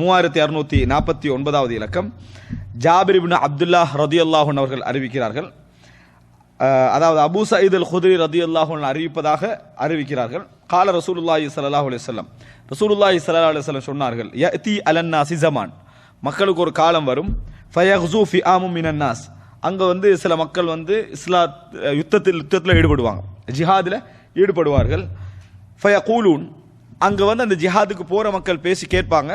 மூவாயிரத்தி அறுநூத்தி நாற்பத்தி ஒன்பதாவது இலக்கம். ஜாபிரிபின் இப்னு அப்துல்லா ரதியுல்லாஹன் அவர்கள் அறிவிக்கிறார்கள். அதாவது அபு சயீத் அல் குதிரி ரதியுல்லாஹன் அறிவிப்பதாக அறிவிக்கிறார்கள். கால ரசூலுல்லாஹி சல்லாஹ் அலுவலம் ரசூலுல்லாஹி சல்லா அலுவலம் சொன்னார்கள் யதி அலன்னாசி ஜமான். மக்களுக்கு ஒரு காலம் வரும். ஃபயஹ்ஸு ஃபி ஆமும் மினன்னாஸ் அங்கே வந்து சில மக்கள் வந்து இஸ்லாத் யுத்தத்தில் யுத்தத்தில் ஈடுபடுவாங்க. ஜிஹாதில் ஈடுபடுவார்கள். ஃபயகூலூன். அங்கே வந்து அந்த ஜிஹாதுக்கு போகிற மக்கள் பேசி கேட்பாங்க.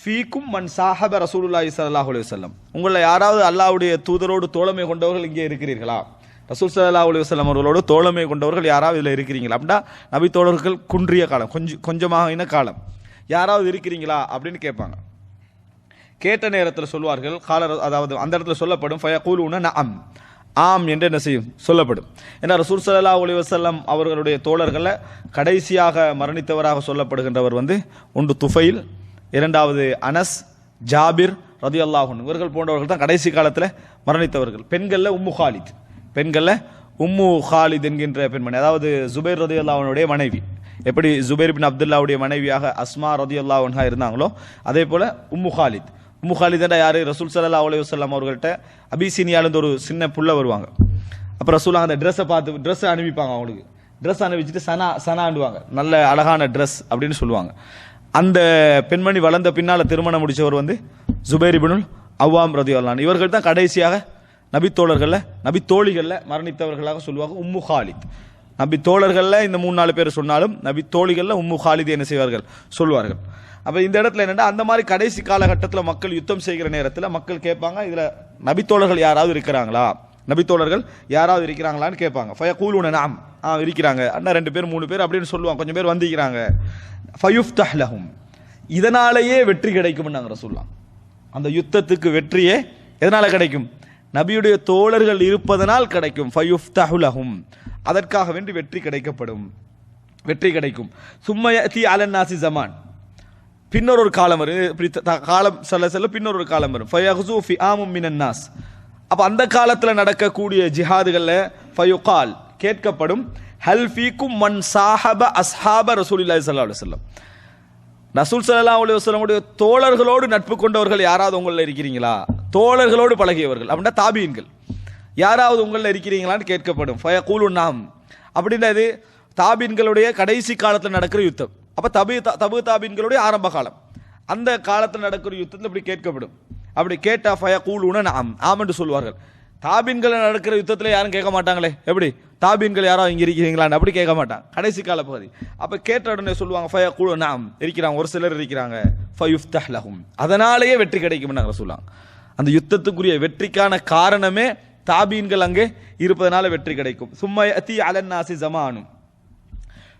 ஃபீக்கும் மன் சாஹப ரசூலுல்லாஹி சல்லாஹ் அலுவலம் உங்களில் உங்களை யாராவது அல்லாவுடைய தூதரோடு தோழமை கொண்டவர்கள் இங்கே இருக்கிறீர்களா? ரசூல் சல்லா அலைஹி அவர்களோடு தோழமை கொண்டவர்கள் யாராவது இதில் இருக்கிறீங்களா? அப்படின்னா நபி தோழர்கள் குன்றிய காலம் கொஞ்சம் கொஞ்சமாக இன காலம். யாராவது இருக்கிறீங்களா? அப்படின்னு கேட்பாங்க. கேட்ட நேரத்தில் சொல்வார்கள் காலர் அதாவது அந்த இடத்துல சொல்லப்படும் ஃபயகூலுன அம் ஆம் என்று என்ன செய்யும்? சொல்லப்படும். ஏன்னா ரசூல் சல்லா அலைஹி அவர்களுடைய தோழர்களை கடைசியாக மரணித்தவராக சொல்லப்படுகின்றவர் வந்து ஒன்று துஃபைல் இரண்டாவது அனஸ் ஜாபிர் ரதி அன்ஹு. இவர்கள் போன்றவர்கள் தான் கடைசி காலத்தில் மரணித்தவர்கள். பெண்களில் உம்மு ஹாலித். பெண்களில் உம்மு ஹாலித் என்கின்ற பெண்மணி. அதாவது ஜுபைர் ரதியல்லாஹனுடைய மனைவி. எப்படி ஜுபைர் பின் அப்துல்லாவுடைய மனைவியாக அஸ்மா ரதியல்லாஹு அன்ஹா இருந்தாங்களோ அதே போல் உம்மு ஹாலித். உம்மு ஹாலிதா யாரு? ரசூல் சல்லா அலி வஸல்லம் அவர்கள்ட்ட அபிசீனியாலேருந்து ஒரு சின்ன புள்ள வருவாங்க. அப்போ ரசூலா அந்த ட்ரெஸ்ஸை பார்த்து ட்ரெஸ்ஸை அனுப்பிப்பாங்க அவங்களுக்கு. ட்ரெஸ் அனுப்பிச்சிட்டு சனா சனாண்டுவாங்க நல்ல அழகான ட்ரெஸ் அப்படின்னு சொல்லுவாங்க. அந்த பெண்மணி வளர்ந்த பின்னால் திருமணம் முடித்தவர் வந்து ஜுபேர் இபினுல் அவ்வாம் ரதியுல்லான் இவர்கள் தான் கடைசியாக நபித்தோழர்களில் நபித்தோழிகளில் நபி தோழிகளில் மரணித்தவர்களாக சொல்லுவாங்க உம்மு ஹாலித். நபி தோழர்களில் இந்த மூணு நாலு பேர் சொன்னாலும் நபி தோழிகளில் உம்மு ஹாலித் என்ன செய்வார்கள்? சொல்வார்கள். அப்போ இந்த இடத்துல என்னென்னா அந்த மாதிரி கடைசி காலகட்டத்தில் மக்கள் யுத்தம் செய்கிற நேரத்தில் மக்கள் கேட்பாங்க இதில் நபித்தோழர்கள் யாராவது இருக்கிறாங்களா? நபித்தோழர்கள் யாராவது இருக்கிறாங்களான்னு கேட்பாங்க. ஃபய கூலுன நாம் ஆ இருக்கிறாங்க. அண்ணா ரெண்டு பேர் மூணு பேர் அப்படின்னு சொல்லுவாங்க. கொஞ்சம் பேர் வந்திருக்கிறாங்க. ஃபயுஃப்தஹ் லஹும் இதனாலேயே வெற்றி கிடைக்கும்னு நாங்கள் சொல்லலாம் அந்த யுத்தத்துக்கு வெற்றியே எதனால் கிடைக்கும்? நபியுடைய தோழர்கள் இருப்பதனால் கிடைக்கும். ஃபயுஃப்தஹு லஹும் அதற்காக வேண்டி வெற்றி கிடைக்கப்படும். வெற்றி கிடைக்கும். சும்மயத்தி அலன்னாசி ஜமான் பின்னொரு ஒரு காலம் வரும். த- காலம் செல்ல செல்ல பின்னொரு ஒரு காலம் வரும். ஃபயஹ்ஸு ஃபி ஆமும் மினன்னாஸ் அப்போ அந்த காலத்தில் நடக்கக்கூடிய ஜிஹாதுகளில் ஃபயுகால் கேட்கப்படும். ஹல் ஃபீக்கும் மன் சாஹப அஸ்ஹாப ரசூலுல்லாஹி சல்லா அலைஹி வஸல்லம் ரசூல் சல்லா அலைஹி தோழர்களோடு நட்பு கொண்டவர்கள் யாராவது உங்களில் இருக்கிறீங்களா? தோழர்களோடு பழகியவர்கள் அப்படின்னா தாபீன்கள் யாராவது உங்களில் இருக்கிறீங்களான்னு கேட்கப்படும். ஃபயகூலு நாம். அப்படின்னா இது தாபீன்களுடைய கடைசி காலத்தில் நடக்கிற யுத்தம். அப்போ தபு தபு தாபீன்களுடைய ஆரம்ப காலம். அந்த காலத்தில் நடக்கிற யுத்தத்தில் இப்படி கேட்கப்படும். அப்படி கேட்டால் ஃபய கூலுன்னு நாம். ஆம் என்று சொல்வார்கள். தாபீன்கள் நடக்கிற யுத்தத்தில் யாரும் கேட்க மாட்டாங்களே? எப்படி? தாபீன்கள் யாரோ இங்கே இருக்கிறீங்களான்னு அப்படி கேட்க மாட்டாங்க. கடைசி கால பகுதி. அப்போ கேட்ட உடனே சொல்லுவாங்க ஃபய குழு நாம் இருக்கிறாங்க. ஒரு சிலர் இருக்கிறாங்க. ஃபயுஃப்தஹ் லஹும். அதனாலேயே வெற்றி கிடைக்கும் நாங்கள் சொல்லுவாங்க. அந்த யுத்தத்துக்குரிய வெற்றிக்கான காரணமே தாபீன்கள் அங்கே இருப்பதனால வெற்றி கிடைக்கும். சும்மா அத்தி அலன்னாசி ஜமானும்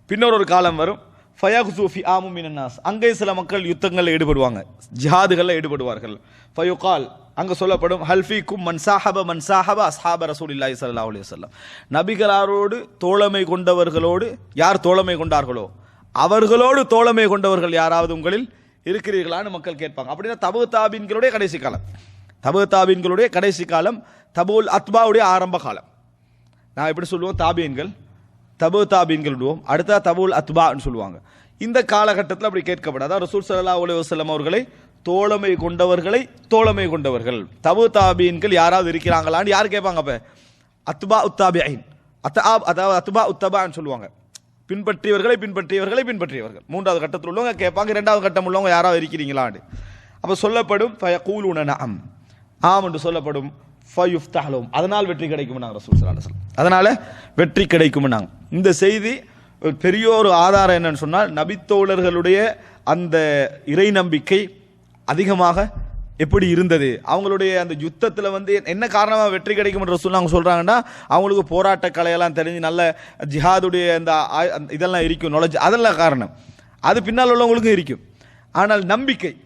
பின்னொரு ஒரு காலம் வரும். ஃபயகுசு ஆமு ஆமும் மினன்னாஸ் அங்கே சில மக்கள் யுத்தங்களில் ஈடுபடுவாங்க. ஜிஹாதுகளில் ஈடுபடுவார்கள். ஃபயுகால் அங்கே சொல்லப்படும் ஹல்ஃபிக்கும் மன் சாஹப மன் சாஹப அஸ்ஹாப ரசூலில்லாஹி சல்லா அலி வல்லம் நபிகளாரோடு தோழமை கொண்டவர்களோடு யார் தோழமை கொண்டார்களோ அவர்களோடு தோழமை கொண்டவர்கள் யாராவது உங்களில் இருக்கிறீர்களான்னு மக்கள் கேட்பாங்க. அப்படின்னா தபு தாபீன்களுடைய கடைசி காலம். தபு தாபீன்களுடைய கடைசி காலம் தபுல் அத்பாவுடைய ஆரம்ப காலம். நான் எப்படி சொல்லுவோம்? தாபீன்கள் தபு தாபீன்கள் விடுவோம். அடுத்தா தபுல் அத்பான்னு சொல்லுவாங்க. இந்த காலகட்டத்தில் அப்படி கேட்கப்படாது. அதாவது ரசூல் சல்லா அலைஹி வஸல்லம் அவர்களை தோழமை கொண்டவர்களை தோழமை கொண்டவர்கள். தபு தாபீன்கள் யாராவது இருக்கிறாங்களான்னு யார் கேட்பாங்க அப்போ? அத்பா உத்தாபியின் அத்தாப் அதாவது அத்பா உத்தபான்னு சொல்லுவாங்க. பின்பற்றியவர்களை பின்பற்றியவர்களை பின்பற்றியவர்கள். மூன்றாவது கட்டத்தில் உள்ளவங்க கேட்பாங்க. இரண்டாவது கட்டம் உள்ளவங்க யாராவது இருக்கிறீங்களான்னு. அப்போ சொல்லப்படும் ஃபயகூலுன நஅம். ஆம் என்று சொல்லப்படும். ஃபயுஃப்தஹலும் அதனால் வெற்றி கிடைக்கும் நாங்கள் ரசூல் ஸல்லல்லாஹு அதனால் அதனால வெற்றி கிடைக்கும் நாங்கள் இந்த செய்தி பெரிய ஒரு ஆதாரம் என்னன்னு சொன்னால் நபித்தோழர்களுடைய அந்த இறை நம்பிக்கை அதிகமாக எப்படி இருந்தது? அவங்களுடைய அந்த யுத்தத்தில் வந்து என்ன காரணமாக வெற்றி கிடைக்கும்ன்ற சொல்லி அவங்க சொல்கிறாங்கன்னா அவங்களுக்கு போராட்ட கலையெல்லாம் தெரிஞ்சு நல்ல ஜிஹாதுடைய அந்த ஆ- அந்த இதெல்லாம் இருக்கும் நுழைஞ்சு அதெல்லாம் காரணம். அது பின்னால் உள்ளவங்களுக்கும் இருக்கும். ஆனால் நம்பிக்கை.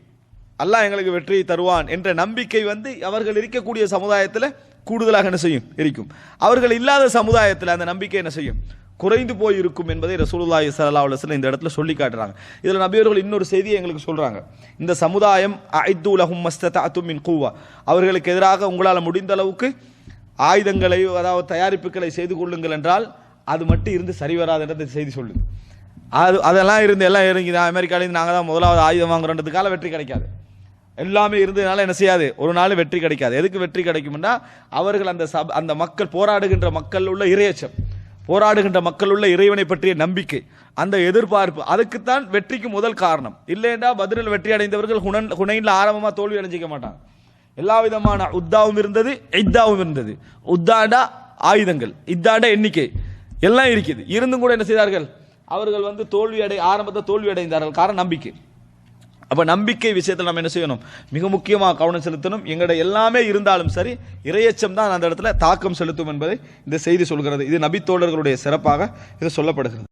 அல்லாஹ் எங்களுக்கு வெற்றியை தருவான் என்ற நம்பிக்கை வந்து அவர்கள் இருக்கக்கூடிய சமுதாயத்தில் கூடுதலாக என்ன செய்யும்? இருக்கும். அவர்கள் இல்லாத சமுதாயத்தில் அந்த நம்பிக்கை என்ன செய்யும்? குறைந்து போய் இருக்கும் என்பதை ரசூலுல்லாஹி சல்லா அலுவலம் இந்த இடத்துல சொல்லி காட்டுறாங்க. இதில் நபியவர்கள் இன்னொரு செய்தியை எங்களுக்கு சொல்கிறாங்க இந்த சமுதாயம் ஐத்து லஹும் மஸ்ததஅத்தும் மின் குவா. அவர்களுக்கு எதிராக உங்களால் முடிந்த அளவுக்கு ஆயுதங்களை அதாவது தயாரிப்புகளை செய்து கொள்ளுங்கள் என்றால் அது மட்டும் இருந்து சரி வராதுன்றது செய்தி சொல்லுது. அது அதெல்லாம் இருந்து எல்லாம் இறங்கி அமெரிக்காலேருந்து நாங்கள் தான் முதலாவது ஆயுதம் வாங்குறதுக்கால வெற்றி கிடைக்காது. எல்லாமே இருந்ததுனால என்ன செய்யாது? ஒரு நாள் வெற்றி கிடைக்காது. எதுக்கு வெற்றி கிடைக்கும்னா அவர்கள் அந்த சப அந்த மக்கள் போராடுகின்ற மக்கள் உள்ள இரையச்சம். போராடுகின்ற மக்கள் உள்ள இறைவனை பற்றிய நம்பிக்கை. அந்த எதிர்பார்ப்பு. அதுக்குத்தான் வெற்றிக்கு முதல் காரணம். இல்லைன்னா பதிலில் வெற்றி அடைந்தவர்கள் ஹுனன் ஹுனைனில் ஆரம்பமாக தோல்வி அடைஞ்சிக்க மாட்டாங்க. எல்லா விதமான உத்தாவும் இருந்தது இத்தாவும் இருந்தது. உத்தாண்டா ஆயுதங்கள் இத்தாண்டா எண்ணிக்கை. எல்லாம் இருக்குது இருந்தும் கூட என்ன செய்தார்கள்? அவர்கள் வந்து தோல்வி அடை ஆரம்பத்தில் தோல்வி அடைந்தார்கள். காரணம் நம்பிக்கை. அப்போ நம்பிக்கை விஷயத்தில் நம்ம என்ன செய்யணும்? மிக முக்கியமாக கவனம் செலுத்தணும். எங்கட எல்லாமே இருந்தாலும் சரி இரையச்சம் தான் அந்த இடத்துல தாக்கம் செலுத்தும் என்பதை இந்த செய்தி சொல்கிறது. இது நபித்தோழர்களுடைய சிறப்பாக இது சொல்லப்படுகிறது.